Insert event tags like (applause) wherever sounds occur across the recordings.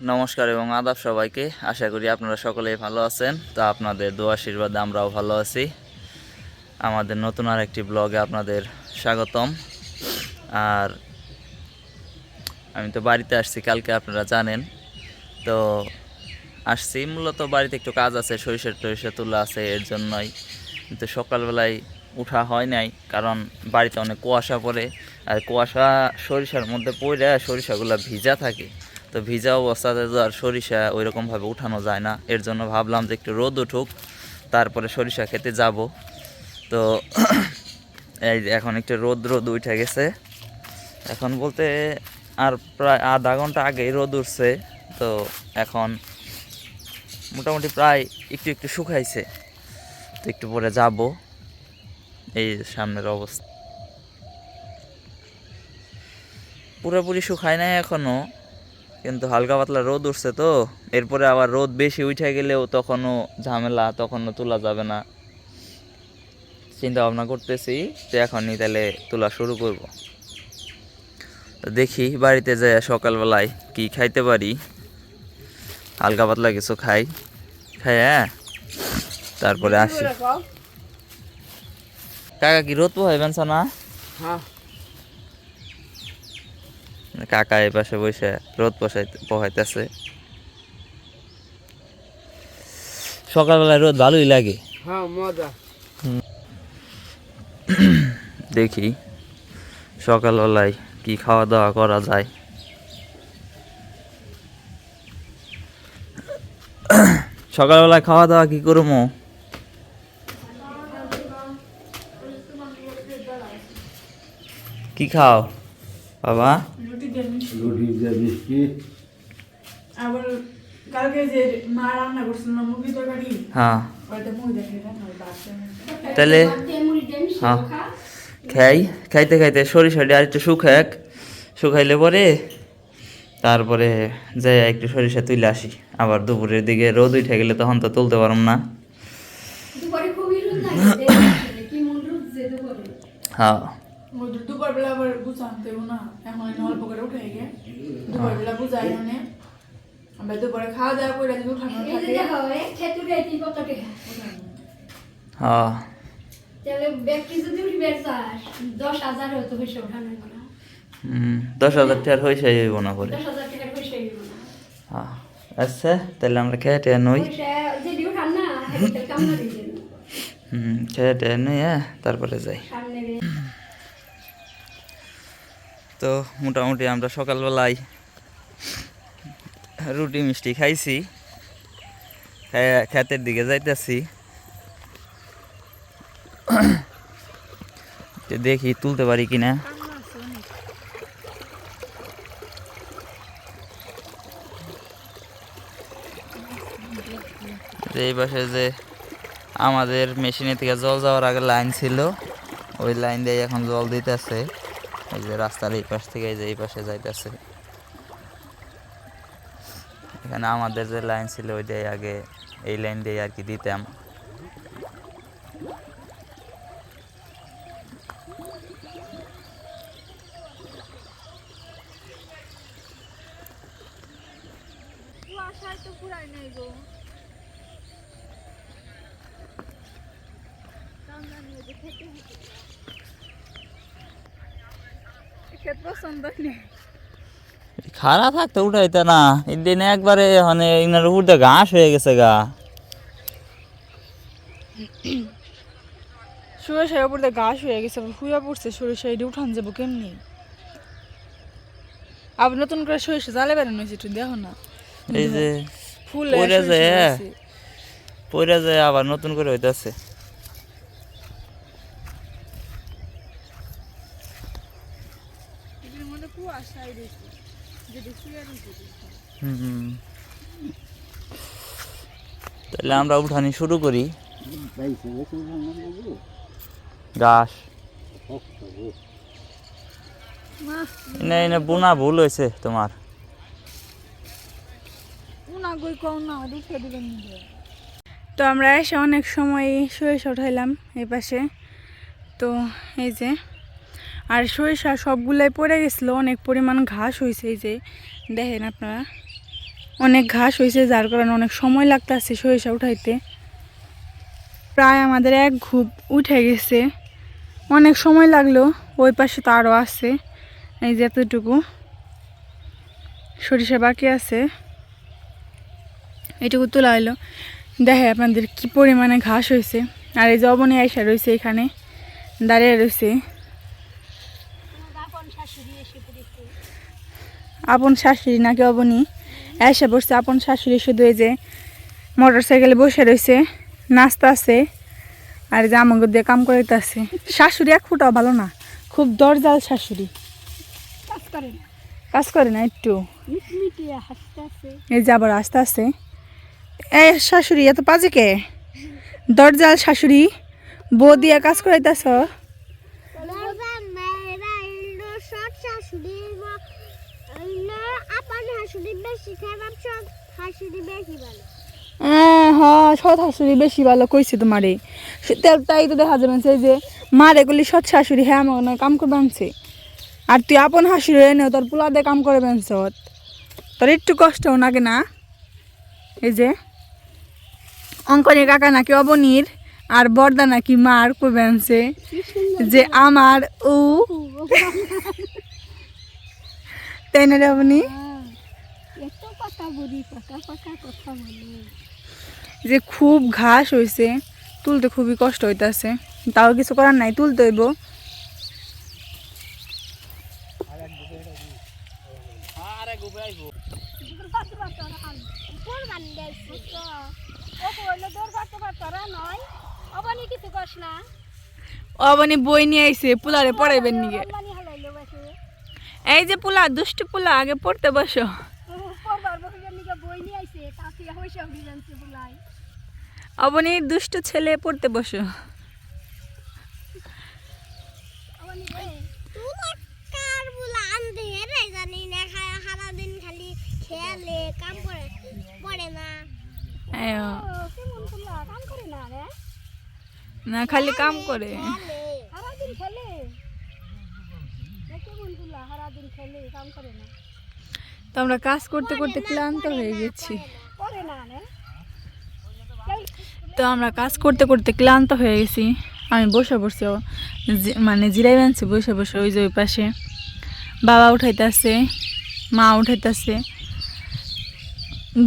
নমস্কার এবং আদাব সবাইকে। আশা করি আপনারা সকলেই ভালো আছেন। তো আপনাদের দোয়া আশীর্বাদে আমরাও ভালো আছি। আমাদের নতুন আর একটি ব্লগে আপনাদের স্বাগতম। আর আমি তো বাড়িতে আসছি, কালকে আপনারা জানেন। তো আসছি, মূলত বাড়িতে একটু কাজ আছে, সরিষার টরিষা তোলা আছে এর জন্যই। কিন্তু সকালবেলায় উঠা হয় নাই, কারণ বাড়িতে অনেক কুয়াশা পড়ে। আর কুয়াশা সরিষার মধ্যে পড়ে, সরিষাগুলো ভিজা থাকে। তো ভিজা অবস্থাতে তো আর সরিষা ওই রকমভাবে উঠানো যায় না। এর জন্য ভাবলাম যে একটু রোদ উঠুক, তারপরে সরিষা খেতে যাব। তো (clears throat) এই এখন একটু রোদ রোদ উঠে গেছে। এখন বলতে আর প্রায় আধা ঘণ্টা আগেই রোদ উঠছে। তো এখন মোটামুটি প্রায় একটু একটু শুকাইছে। তো একটু পরে যাব। এই সামনের অবস্থা। পুরোপুরি শুকায় নাই এখনও। কিন্তু হালকা পাতলা রোদ উঠছে তো। এরপরে আবার রোদ বেশি উঠে গেলেও তখনও ঝামেলা তখনও তোলা যাবে না। চিন্তা ভাবনা করতেছি যে এখনই তাহলে তোলা শুরু করব। তো দেখি বাড়িতে যে সকালবেলায় কি খাইতে পারি। হালকা পাতলা কিছু খাই। খাই হ্যাঁ? তারপরে আসি। কাকা কি রোদ পোহাইবেন না? হ্যাঁ। কাকা এই পাশে বসে রোদ পোষাইতে পোহাইতেছে সকালবেলায় রোদ ভালোই লাগে। হ্যাঁ দেখি সকালবেলায় কি খাওয়া দাওয়া করা যায়। সকালবেলায় খাওয়া দাওয়া কি করব? কি খাও? বাবা? আবার কালকে যে মা রান্না করছিল মুরগি তরকারি? হ্যাঁ। তাহলে হ্যাঁ। খাই খাইতে খাইতে সরিষাটি আর একটু শুকাক শুকাইলে পরে তারপরে যাই একটু সরিষা তুলে আসি। আবার দুপুরের দিকে রোদ উঠে গেলে তখন তো তুলতে পারম না। (coughs) মন হ্যাঁ। আবার না এখন এই অল্প করে উঠে গিয়ে আমরা দুপুরে খাওয়া দাওয়া করে যদি উঠানো থাকে। হ্যাঁ। তাহলে ব্যক্তি যদি উঠবে দশ হাজার হতো হয়েছে দশ হাজার টাকার না করে হ্যাঁ আচ্ছা তাহলে আমরা খেয়ে টেয়ে নই। হুম খেয়ে টেয়ে নই হ্যাঁ তারপরে যাই। তো মোটামুটি আমরা সকালবেলায় রুটি মিষ্টি খাইছি। ক্ষেতের দিকে যাইতেছি। দেখি তুলতে পারি কিনা। এই পাশে যে আমাদের মেশিনে থেকে জল যাওয়ার আগে লাইন ছিল, ওই লাইন দিয়ে এখন জল দিতেছে। এই যে রাস্তার এই পাশ থেকে এই যে এই পাশে যাইতেছে। এখানে আমাদের যে লাইন ছিল ওইটাই আগে এই লাইন দিয়ে আর কি দিতাম। খারাপ থাকতে উঠাইতে না দিনে একবারে মানে ইনার উপরতে ঘাস হয়ে গেছে গা। সরিষার উপর দিয়ে ঘাস হয়ে গেছে শুয়ে পড়ছে সরিষা এটি উঠান যাব কেমনি? আবার নতুন করে সরিষা জালে বেড়ানো হয়েছে একটু দেখো না। এই যে ফুল পইরা যায় পইরা যায় আবার নতুন করে হইতাছে। তাহলে আমরা উঠানি শুরু করি। ঘাস এনে এনে বোনা ভুল হয়েছে তোমার। তো আমরা এসে অনেক সময় সরিষা উঠাইলাম এই পাশে। তো এই যে, আর সরিষা সবগুলাই পড়ে গেছিল, অনেক পরিমাণ ঘাস হয়েছে এই যে, দেখেন আপনারা। অনেক ঘাস হয়েছে যার কারণে অনেক সময় লাগতেছে সরিষা উঠাইতে। প্রায় আমাদের এক ঘুপ উঠে গেছে। অনেক সময় লাগল ওই পাশে তো আরও আছে। এই যে এতটুকু সরিষা বাকি আছে। এটুকু তোলা হলো দেখে আপনাদের কি পরিমাণে ঘাস হয়েছে। আর এই যে অবনী আইসা রয়েছে এখানে দাঁড়িয়ে রয়েছে। আপন শাশুড়ি নাকি অবনী? এসে বসছে আপন শাশুড়ি শুধু এই যে মোটর সাইকেলে বসে রয়েছে নাস্তা আছে আর যে আমাকে দিয়ে কাম করাইতেছে শাশুড়ি এক ফুটাও ভালো না খুব দরজাল শাশুড়ি। কাজ করে না। একটু। এই যে আবার আস্তে আস্তে এই শাশুড়ি এত পাজে কে? দরজাল শাশুড়ি বউ দিয়ে কাজ করাইতেছ? হ্যাঁ সৎ শাশুড়ি বেশি ভালো কইছে তোমারে। তাই তো দেখা যাবে সেই যে মারে গুলি সৎ শাশুড়ি হ্যাঁ আমার কাম করবে আনছে। আর তুই আপন হাসুড়ি এনে তোর পোলা দিয়ে কাম করে বেনছ তোর একটু কষ্ট নাকি না? এই যে অঙ্কনের কাকা নাকি অবনীর আর বর্দা নাকি মার করবে আনছে যে আমার ও। তাই না রে অবনী এত কথা বলি পাকা পাকা কথা বলে যে খুব ঘাস হয়েছে তুলতে খুবই কষ্ট হইতাছে। তাও কিছু করার নাই তুলতে হইব। অবনি বই নিয়ে আইছে পুলারে পড়াইবেন বাসে। এই যে পুলা দুষ্টু পুলা আগে পড়তে বসো। খেলে এ কেমন কুলা সারাদিন খেলে? কাম করে না। তো আমরা কাজ করতে করতে ক্লান্ত হয়ে গেছি। না রে তো আমরা কাজ করতে করতে ক্লান্ত হয়ে গেছি। আমি বসে বসছি মানে জিরাই বানছি, বসে বসে ওই যে ওই পাশে। বাবা উঠাইতেছে, মা উঠাইতেছে।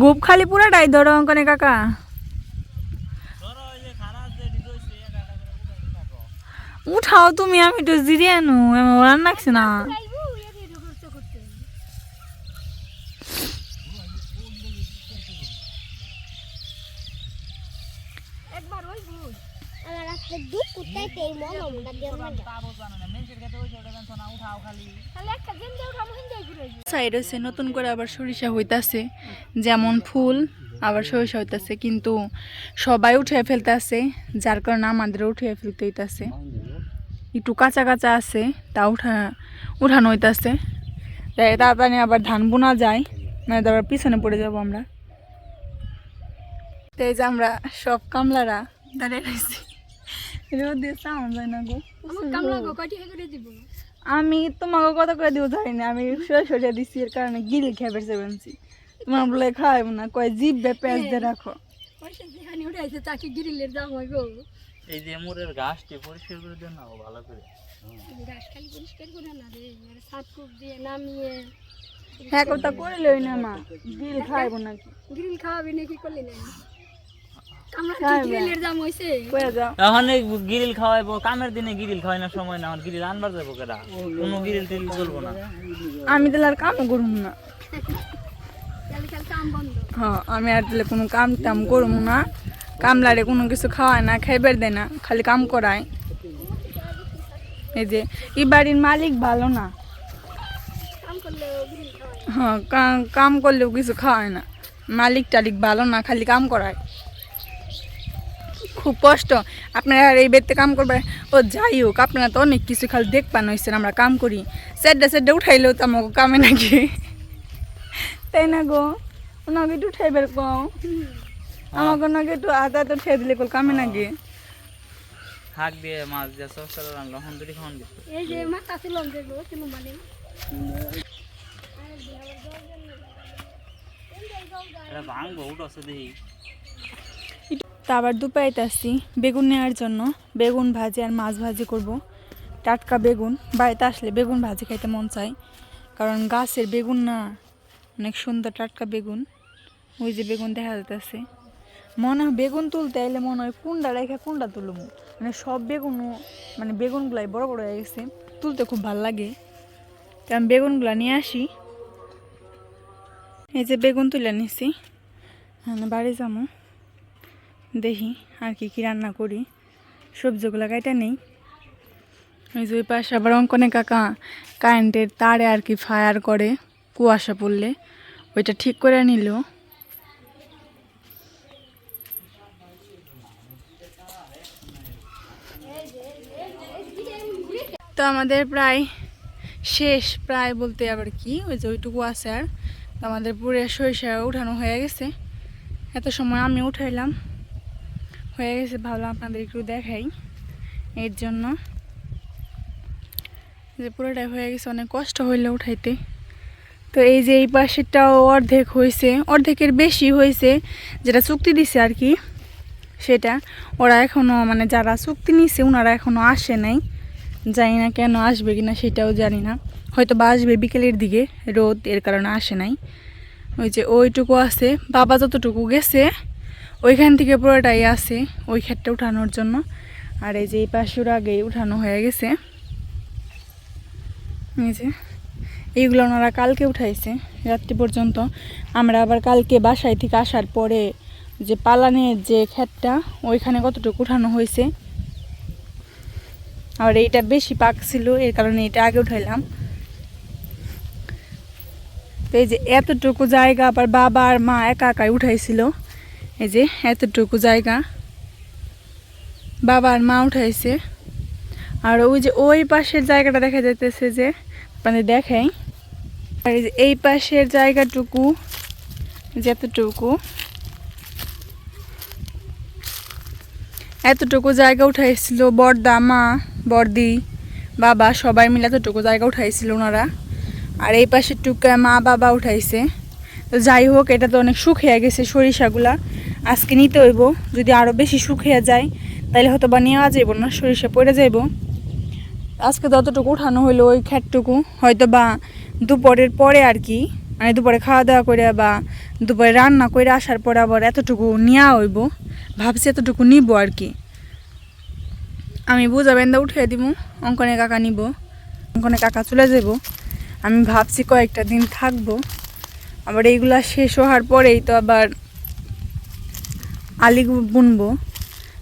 গোপ খালি পুরাটাই ধরো অঙ্কনে কাকা। উঠাও তুমি, আমি তো জিরিয়ে আনু রাখছি না খাইবো এর এর করতে করতে একবার ওই বুঝ আমার আজকে দুধ তেই উঠা সাইড নতুন করে আবার সরিষা হইতাছে, যেমন ফুল আবার সরিষা হইতাছে, কিন্তু সবাই উঠিয়ে ফেলতেছে, যার কারণে আমাদের উঠিয়ে ফেলতে হইতাছে। একটু কাঁচা কাঁচা আছে তা উঠা উঠানো হইতাছে। তাই তাড়াতাড়ি আবার ধান বোনা যায় মানে আবার পিছনে পড়ে যাব আমরা। তো এই যে আমরা সব কামলারা দাঁড়িয়ে রয়েছি রোদে সাউন্ড যায় না গো। কামলা গো কয়টি করে দিব? আমি তোমাকে কত করে দিব জানি না আমি সরে সরিয়ে দিচ্ছি এর কারণে গিল খেয়ে বেড়ে বেনছি তোমার বলে খাওয়াইব না কয় জিভ বে পেঁচ দিয়ে রাখো। পয়সা যেখানে উঠাইছে তাকে গিরিলের দাম হয় গো। এই যে মুরের ঘাসটি পরিষ্কার করে দেন না ভালো করে। ঘাস খালি পরিষ্কার করে না রে সাত কুপ দিয়ে নামিয়ে। হ্যাঁ কথা করে লই না মা গিল খাওয়াইব নাকি? গ্রিল খাওয়াবি নাকি করলি না গিরিল খাওয়াইবো কামের দিনে গিরিল খাওয়াই না সময় না আমার গিরিল আনবার যাব কেডা? কোনো গিরিল টিরিল চলবো না। আমি তাহলে আর কামও করব না। কাম হ্যাঁ আমি আর তাহলে কোনো কাম টাম করব না। কামলারে কোনো কিছু খাওয়ায় না খাইবার দেয় না খালি কাম করায়। এই যে এই বাড়ির মালিক ভালো না। কাম করলে গ্রিল খাওয়াই হ্যাঁ কা- কাম করলেও কিছু খাওয়ায় না। মালিক টালিক ভালো না খালি কাম করায়। খুব কষ্ট। আপনারা এই বেডতে কাম করবে ও যাই হোক আপনারা তো অনেক কিছু খালি দেখপান হয়েছেন আমরা কাম করি। সেড্ডা সেড্ডা উঠাইলেও তো আমাকে কামে নাকি? তাই না গো? ওনাকে একটু উঠাইবার কও। আমাকে ওনাকে একটু আদা তো উঠাই দিলে কল কামে নাকি? হাক দিয়ে মাছ দিয়ে সব সারা রান্না হন্দুরি খাওয়ান এই যে মাথা ছিল যেগুলো কেন মানে। ভাঙবো দেখি। তা আবার দুপাইতে আসছি বেগুন নেওয়ার জন্য। বেগুন ভাজি আর মাছ ভাজি করব। টাটকা বেগুন, বাড়িতে আসলে বেগুন ভাজি খাইতে মন চায়। কারণ গাছের বেগুন না, অনেক সুন্দর টাটকা বেগুন। ওই যে বেগুন দেখা যাইতেছে। মনে হয় বেগুন তুলতে এলে মনে হয় কুন্ডা রেখে কুন্ডা তুলব মানে সব বেগুন মানে বেগুনগুলাই বড় বড় হয়ে গেছে। তুলতে খুব ভালো লাগে। তো আমি বেগুনগুলা নিয়ে আসি। এই যে বেগুন তুলে নিছি। হ্যাঁ বাড়ি যাব দেখি আর কি কি রান্না করি। সবজিগুলো কাইটা নেই। ওই যে ওই পাশে আবার অঙ্কনে কাকা কারেন্টের তারে আর কি ফায়ার করে, কুয়াশা পড়লে। ওইটা ঠিক করে নিল। তো আমাদের প্রায় শেষ, প্রায় বলতে আবার কি, ওই যে ওইটুকু আছে আর। আমাদের পুরে সরিষা উঠানো হয়ে গেছে। এত সময় আমি উঠাইলাম। হয়ে গেছে, ভাবলাম আপনাদের একটু দেখাই। এর জন্য যে পুরোটাই হয়ে গেছে, অনেক কষ্ট হইলে উঠাইতে। তো এই যে এই পাশেরটাও অর্ধেক হয়েছে অর্ধেকের বেশি হয়েছে যেটা চুক্তি দিছে আর কি, সেটা। ওরা এখনও মানে যারা চুক্তি নিছে ওনারা এখনও আসে নাই। জানি না কেন আসবে কিনা, সেটাও জানি না। হয়তো বা আসবে বিকেলের দিকে, রোদ এর কারণে আসে নাই। ওই যে ওইটুকু আছে, বাবা যতটুকু গেছে ওইখান থেকে পুরোটাই আছে ওই ক্ষেতটা উঠানোর জন্য। আর এই যে এই পাশুর আগেই উঠানো হয়ে গেছে। এই যে, এইগুলো ওনারা কালকে উঠাইছে, রাত্রি পর্যন্ত। আমরা আবার কালকে বাসায় থেকে আসার পরে যে পালানের যে ক্ষেতটা, ওইখানে কতটুকু উঠানো হয়েছে। আর এইটা বেশি পাক ছিল, এর কারণে এটা আগে উঠাইলাম। তো এই যে এতটুকু জায়গা আবার বাবা আর মা একা একাই উঠাইছিল। এই যে, এতটুকু জায়গা। বাবা আর মা উঠাইছে। আর ওই যে, ওই পাশের জায়গাটা দেখা যাইতেছে যে মানে দেখাই। আর এই যে, এই পাশের জায়গাটুকু যতটুকু এতটুকু। জায়গা উঠাইছিল বড়দা, মা, বড়দি, বাবা, সবাই মিলে এতটুকু জায়গা উঠাইছিল ওনারা। আর এই পাশের টুকা মা, বাবা উঠাইছে। তো যাই হোক, এটা তো অনেক শুকিয়ে গেছে সরিষাগুলা। আজকে নিতে হইব। যদি আরও বেশি শুকিয়ে যায় তাহলে হয়তো বা নেওয়া যাইব না, সরিষা পড়ে যাইব। আজকে যতটুকু উঠানো হইল ওই খ্যাটটুকু হয়তো বা দুপুরের পরে আর কি মানে দুপুরে খাওয়া দাওয়া করে বা দুপুরে রান্না করে আসার পরে আবার এতটুকু নেওয়া হইব, ভাবছি এতটুকু নিব আর কি। আমি বুঝাবেন দা উঠিয়ে দিব অঙ্কনে কাকা নিব, অঙ্কনে কাকা চলে যাব আমি ভাবছি কয়েকটা দিন থাকব, আবার এইগুলা শেষ হওয়ার পরেই তো আবার আলি বুনবো।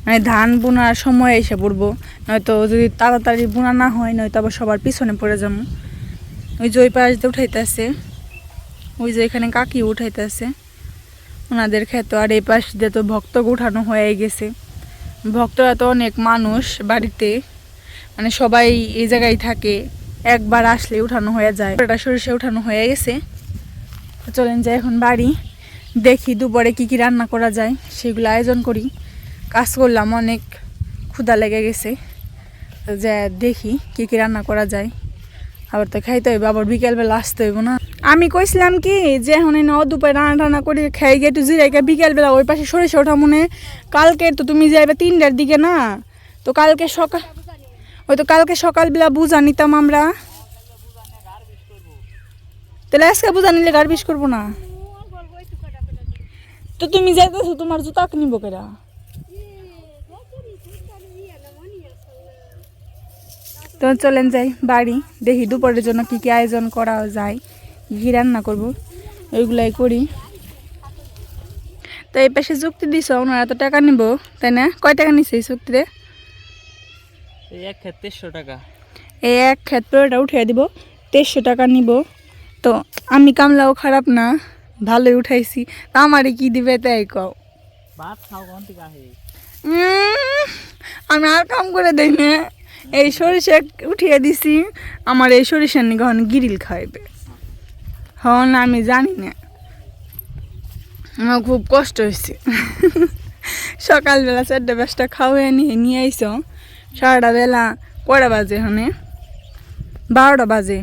মানে ধান বোনার সময় এসে পড়ব। নয়তো যদি তাড়াতাড়ি বোনা না হয়, নয়তো আবার সবার পিছনে পড়ে যাব। ওই যে ওই পাশ দিয়ে উঠাইতেছে। ওই যে এখানে কাকি উঠাইতেছে। ওনাদের খেত আর এই পাশ দিয়ে তো ভক্ত উঠানো হয়ে গেছে। ভক্তরা তো অনেক মানুষ বাড়িতে। মানে সবাই এই জায়গায় থাকে। একবার আসলে উঠানো হয়ে যায়। এটা সরিষা উঠানো হয়ে গেছে। চলেন যাই এখন বাড়ি। দেখি দুপুরে কি কি রান্না করা যায়, সেগুলো আয়োজন করি। কাজ করলাম, অনেক ক্ষুধা লেগে গেছে। যা দেখি কি কি রান্না করা যায়। আবার তো খাইতে হইব, আবার বিকেলবেলা আসতে হইব না। আমি কইছিলাম কি, যে এখন ন দুপুরে রান্না টান্না করে, খাই গিয়ে একটু জিরাই জিরাইকে বিকেলবেলা ওই পাশে সরিষা ওঠা মনে কালকে তো তুমি যাইবে তিনটার দিকে না? তো কালকে সকাল, ওই তো কালকে সকালবেলা বুঝা নিতাম আমরা। তাহলে আজকে বুঝা নিলে গার্বিশ করব না? তো তুমি যাইতেছো তোমার জুতা নিব কেরা তো চলেন যাই বাড়ি। দেখি দুপুরের জন্য কি কি আয়োজন করা যায় ঘি রান্না করব ওইগুলাই করি। তো এই পাশে চুক্তি দিছ ওনারা তো টাকা নিব তাই না? কয় টাকা নিছে এই চুক্তিতে? এই এক ক্ষেত তেরোশো টাকা। এই এক ক্ষেত্রটা উঠিয়ে দিব তেইশশো টাকা নিব। তো আমি কামলাও খারাপ না। ভালোই উঠাইছি। তা আমারে কি দিবে তাই কও। ভাত খাও কোন থেকে আহে? আমি আর কাম করে দেই না। এই সরিষা উঠিয়ে দিছি আমার এই সরিষার নিয়ে কখন গিরিল খাইবে। হন আমি জানি না। আমার খুব কষ্ট হয়েছে সকালবেলা চারটে পাঁচটা খাওয়া নিয়ে নিয়ে আইস। সারাটা বেলা কয়টা বাজে হনে? বারোটা বাজে।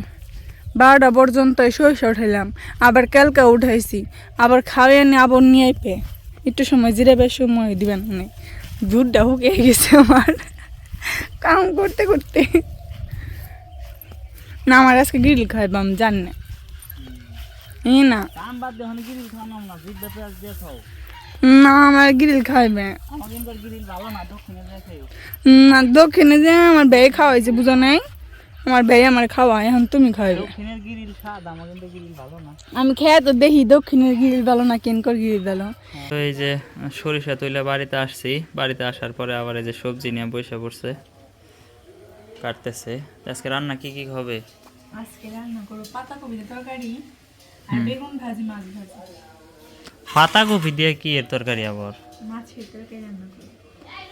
বারোটা পর্যন্ত সরিষা উঠাইলাম। আবার কালকে উঠাইছি। আবার খাওয়াই নিয়ে আবার নিয়ে পে একটু সময় জিরে জিরাবের সময় দিবেন মানে দুধটা হুকে গেছে আমার। কাম করতে করতে। না আমার আজকে গ্রিল খাইবাম জান না। এই না। আমার গ্রিল খাইবে। না দক্ষিণে না দক্ষিণে যে আমার ব্যয় খাওয়াইছে বুঝো নাই? আমার ব্যয় আমার খাওয়া এখন তুমি খাইবে। দক্ষিণের গিরিল স্বাদ আমাদের গিরিল ভালো না। আমি খেয়ে তো দেখি দক্ষিণের গিরিল ভালো না কেনকর গিরিল ভালো। তো এই যে সরিষা তুলে বাড়িতে আসছি। বাড়িতে আসার পরে আবার এই যে সবজি নিয়ে বসে পড়ছে কাটতেছে। আজকে রান্না কি কি হবে? আজকে রান্না করো পাতাকপি তরকারি আর বেগুন ভাজি মাছ ভাজি। পাতাকপি দিয়ে কি এর তরকারি আবার? মাছের তরকারি রান্না করো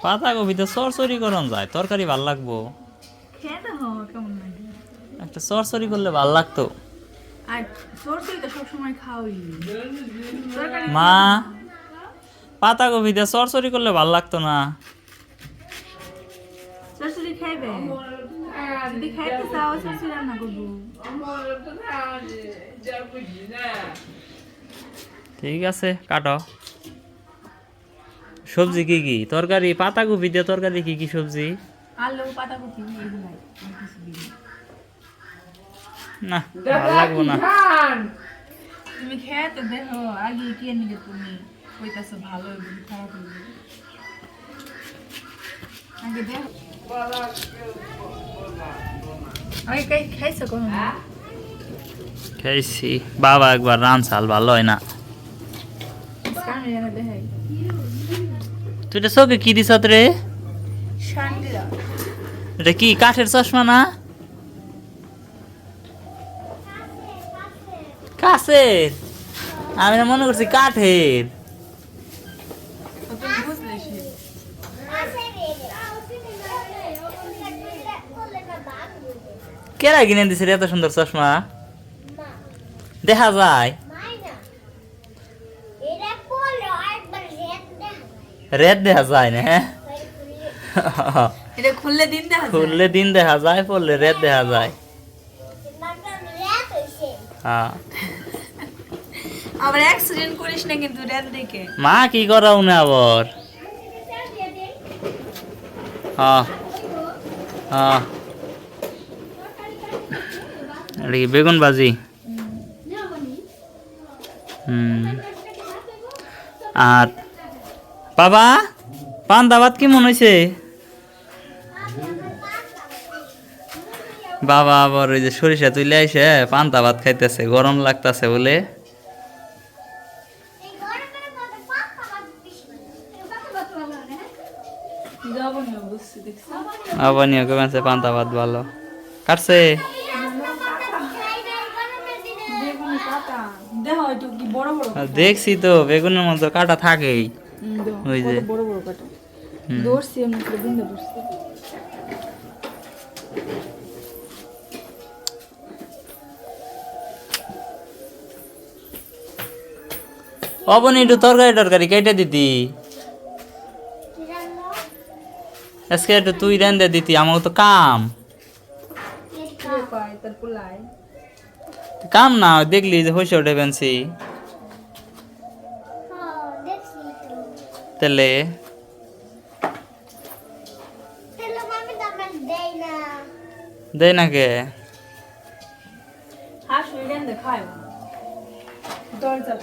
পাতাকপি তো সরসরি করন যায় তরকারি ভালো লাগবো। খেয়ে তো হওয়া কেমন একটা সরসরি করলে ভালো লাগতো। আর সরষে তো সবসময় খাওয়াই তরকারি দিয়ে সরসরি করলে ভালো লাগতো না। ঠিক আছে কাটো। সবজি কি কি? তরকারি পাতা পাতাকপি দিয়ে তরকারি কি কি সবজি? আলু পাতাকপি এগুলাই আর কিছু দিই না। ভালো লাগবো না। তুমি খেয়ে তো দেখো আগে কে নিকে তুমি? কইতাছো ভালো হইবে খারাপ হইবে আগে দেখো। আগে খাই খাইছো কোন খাইছি বাবা একবার রান চাল ভালো হয় না। তুই এটা চোখে কি দিছ রে? এটা কি কাঠের চশমা না? কাছের আমি না মনে করছি কাঠের। কেরা কিনে দিছে এত সুন্দর চশমা? দেখা যায়। রেড দেখা যায় না হ্যাঁ? খুললে দিন দেখা যায়। খুললে দিন দেখা যায় পড়লে রেড দেখা যায়। হ্যাঁ। আবার অ্যাক্সিডেন্ট করিস না কিন্তু রেল মা, কি করাও না আবার? বেগুন হুম। আর বাবা পান ভাত কি মনে হয়েছে বাবা আবার ওই যে সরিষা তুলে আইসে, পান্তা ভাত খাইতেছে, গরম লাগতেছে বলে এই গরমের মধ্যে পাঁচটা বাদ বেশি পাঁচটা বাদ ভালো না আবার নিয়ে কেমন পান্তা ভাত, ভালো। কাটছে? কি দেখছি তো, বেগুনের মতো কাটা থাকেই। ওই যে। অবনি, একটু তরকারি টরকারি কেটে দিতি। আজকে একটু তুই রেন্দে দিতি আমার তো কাম। কাম না, দেখলি যে হইসে উঠে পেনছি দেখছি তো তেলে। তেল মামি দামের দেই না দেয় না কে দরজা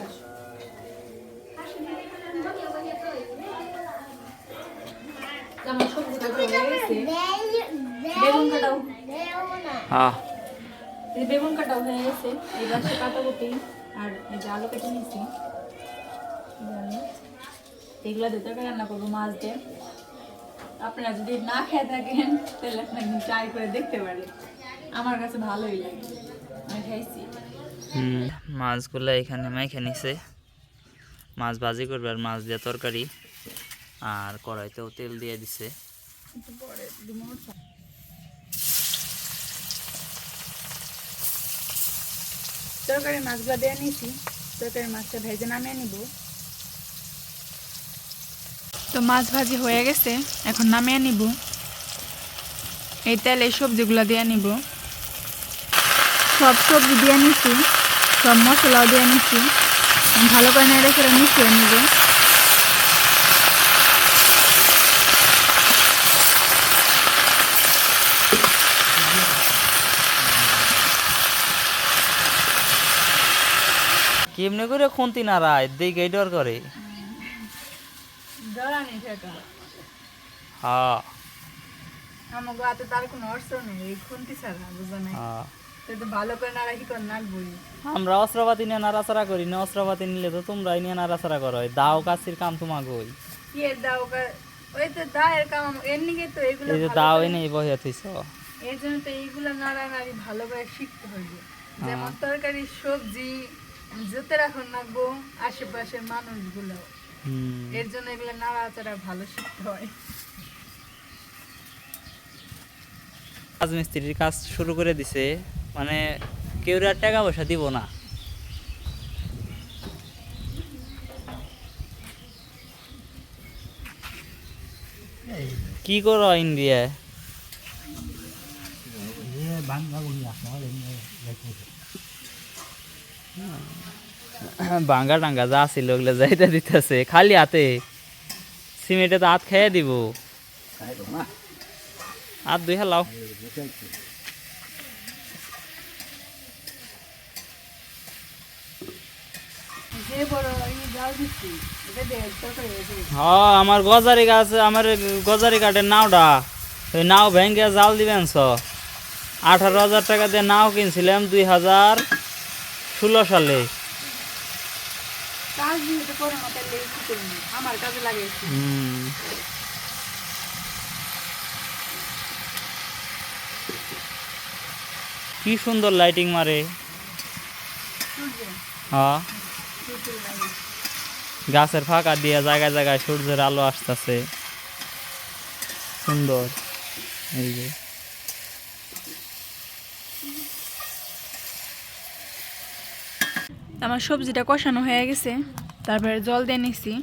আমার সবজি কাটা হয়ে গেছে? বেগুন কাটাও। হ্যাঁ। এই বেগুন কাটাও হয়ে গেছে। এই গাছে কাটাকুটি আর এই যে আলু কেটে নিয়েছি। এগুলো দিয়ে তরকারি রান্না করব মাছ দিয়ে। আপনারা যদি না খেয়ে থাকেন তাহলে আপনারা ট্রাই করে দেখতে পারেন। আমার কাছে ভালোই লাগে। আমি খাইছি। মাছগুলো এখানে মাইখে নিছে। মাছ ভাজি করবে আর মাছ দিয়ে তরকারি। আর কড়াইতেও তেল দিয়ে দিছে। তরকারি মাছগুলো দিয়ে নিয়েছি তরকারি মাছটা ভেজে নামিয়ে নিব। তো মাছ ভাজি হয়ে গেছে এখন নামিয়ে নিব। এই তেল এই সবজিগুলো দিয়ে নিব। সব সবজি দিয়ে নিছি সব মশলাও দিয়ে নিছি। ভালো করে নেড়ে করে মিশিয়ে নিব। কেমনে করে খুন্তি না রায়? দিকে ডর করে। হ্যাঁ। তার কোনো অর্থ নেই এই খুন্তি ছাড়া বুঝো না হ্যাঁ। ভালো করে করে নাড়বই আমরা অস্ত্রপাতি নিয়ে নাড়াচাড়া করি না অস্ত্রপাতি নিলে তো তোমরাই নিয়ে নাড়াচাড়া করো দাও কাছির কাম তোমাগোই। কি এর দাও ওই তো দায়ের কাম এমনিকে তো এগুলো এই যে দাও এনে বহিয়া থইছ এই জন্য তো এইগুলো নাড়ানাড়ি ভালো করে শিখতে হইবে। যেমন তরকারি সবজি যেতে রাখুন আশেপাশের মানুষগুলো। এর জন্য এগুলো নাড়াচাড়া ভালো শিখতে হয়। রাজমিস্ত্রির কাজ শুরু করে দিছে মানে কেউ আর টাকা পয়সা দিব না। কি করো ইন্ডিয়ায়? বাঙ্গা টাঙ্গা যা ছিল ওগুলো যাইতে দিতেছে, খালি হাতে। সিমেন্টে তো হাত খেয়ে দিব। হাত দুই হালাও। হ্যাঁ আমার গজারি গাছ, আমার গজারি কাঠের নাওটা ওই নাও ভেঙে জাল দিবেন স। আঠারো হাজার টাকা দিয়ে নাও কিনছিলাম, দুই হাজার ষোলো সালে। কি সুন্দর লাইটিং মারে। হ্যাঁ। গাছের ফাঁকা দিয়ে জায়গায় জায়গায় সূর্যের আলো আসতেছে। সুন্দর। এই যে। আমার সবজিটা কষানো হয়ে গেছে। তারপরে জল দিয়ে নিছি।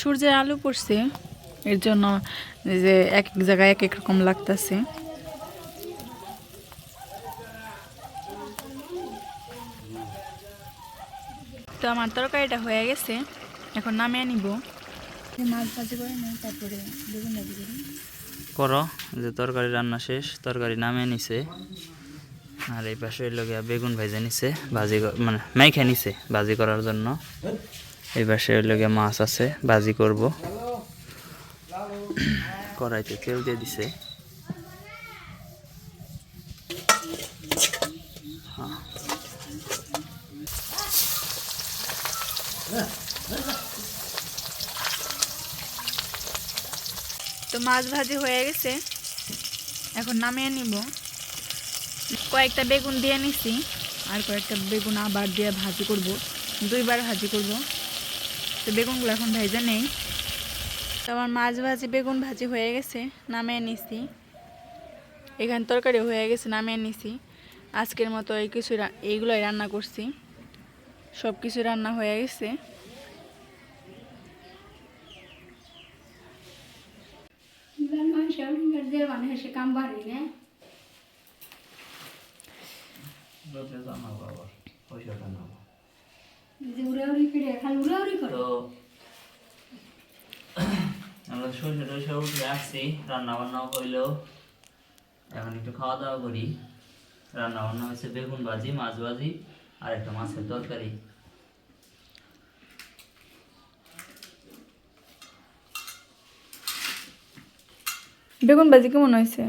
সূর্যের আলু পড়ছে। এর জন্য যে এক এক জায়গায় এক এক রকম লাগতেছে। তো আমার তরকারিটা হয়ে গেছে। এখন নামিয়ে নিব। মাছ ভাজি করে নিই তারপরে বেগুন ভাজি করো যে তরকারি রান্না শেষ তরকারি নামিয়ে নিছে। আর এই পাশে হইল গিয়া বেগুন ভেজে নিছে, ভাজি মানে মাইখা নিছে ভাজি করার জন্য। এই পাশে হইল গিয়া মাছ আছে, ভাজি করব। কড়াইতে তেল দিয়ে দিছে। তো মাছ ভাজি হয়ে গেছে। এখন নামিয়ে নিব। কয়েকটা বেগুন দিয়ে নিছি। আর কয়েকটা বেগুন আবার দিয়ে ভাজি করব। দুইবার ভাজি করব। তো বেগুনগুলো এখন ভেজে নেই। তো আমার মাছ ভাজি, বেগুন ভাজি হয়ে গেছে, নামিয়ে নিছি। এখানে তরকারি হয়ে গেছে, নামিয়ে নিছি। আজকের মতো এই কিছু এইগুলোই রান্না করছি। সব কিছু রান্না হয়ে গেছে। মানুষের মানে কাম বাড়ি না যে উড়াউড়ি করে খালি উড়াউড়ি তো আমরা সরষে টরষে উঠে আসছি রান্না বান্নাও হইল। এখন একটু খাওয়া দাওয়া করি। রান্না বান্না হয়েছে বেগুন ভাজি মাছ ভাজি আর একটা মাছের তরকারি। বেগুন ভাজি কেমন হয়েছে?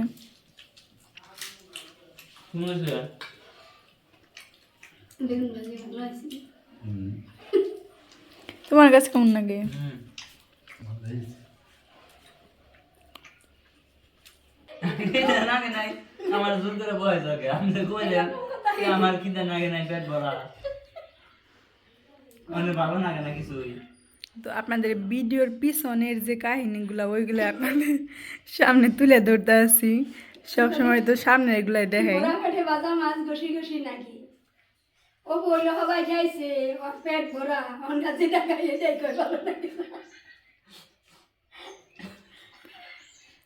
কেমন হয়েছে? বেগুন ভাজি ভালো আছে তোমার কাছে কেমন লাগে? হুম। নাগে নাই আমার জোর করে বয়স আগে আপনি কইলেন আমার কিনা নাগে নাই পেট ভরা মানে ভালো লাগে না কিছুই তো আপনাদের ভিডিওর পিছনের যে কাহিনীগুলো ওইগুলো আপনাদের সামনে তুলে ধরতে আছি সবসময় তো সামনে এগুলাই দেখাই। ওরা পেটে বাজা মাছ ঘষি ঘষি নাকি? ও বলল হবাই যাইছে ওর পেট ভরা আমার কাছে টাকা এটাই কই ভালো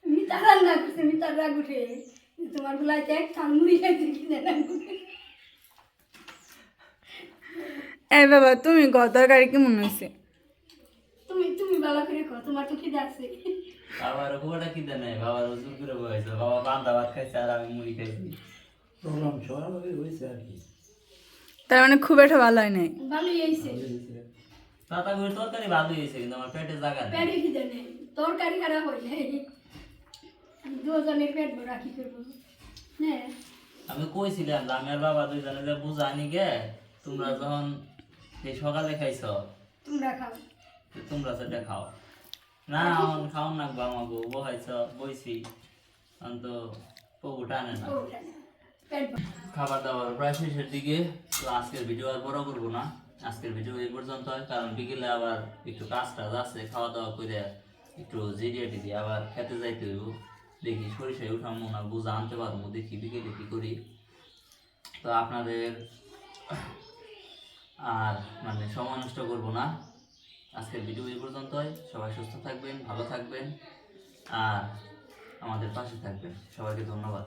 মিতা রান্না করছে মিতার রাগ উঠে তোমার গুলাইতে এক খান মুড়ি খাইছে কিনে রাগ উঠে। এই বাবা তুমি ক তরকারি কেমন হয়েছে? তুমি তুমি ভালো করে কো তোমার তো খিদে আছে। বাবার একটা খিদে নেই বাবার ওজন করে বয়েছে বাবা বান্দা ভাত খাইছে আর আমি মুড়ি খাইছি। প্রোগ্রাম সবার হয়েছে আর কি। তার মানে খুব একটা ভালো হয় নাই। ভালোই হয়েছে। পাতা করে তরকারি ভালো হয়েছে কিন্তু আমার পেটে জায়গা নেই। পেটে খিদে নেই। তরকারি খারাপ হয় নাই। দুজনের পেট ভরা কি করব? আমি কইছিলাম আর বাবা দুইজনে যে বুঝানি গে তোমরা যখন এই সকালে খাইছ তোমরা খাও। তোমরা সেটা খাও। না আমার খাও না গো আমাকে বহাইছ বইছি। অন্ত পবু টানে না। খাবার দাবার প্রায় শেষের দিকে। তো আজকের ভিডিও আর বড় করব না। আজকের ভিডিও এই পর্যন্ত হয়, কারণ বিকেলে আবার একটু কাজ টাজ আছে খাওয়া দাওয়া করে একটু জিরিয়ে টিরিয়ে আবার খেতে যাইতে হইব। দেখি সরিষায় উঠামো না, বুঝা আনতে পারব, দেখি বিকেলে কী করি। তো আপনাদের আর মানে সময় নষ্ট করব না। আজকের ভিডিও এই পর্যন্তই সবাই সুস্থ থাকবেন, ভালো থাকবেন, আর আমাদের পাশে থাকবেন। সবাইকে ধন্যবাদ।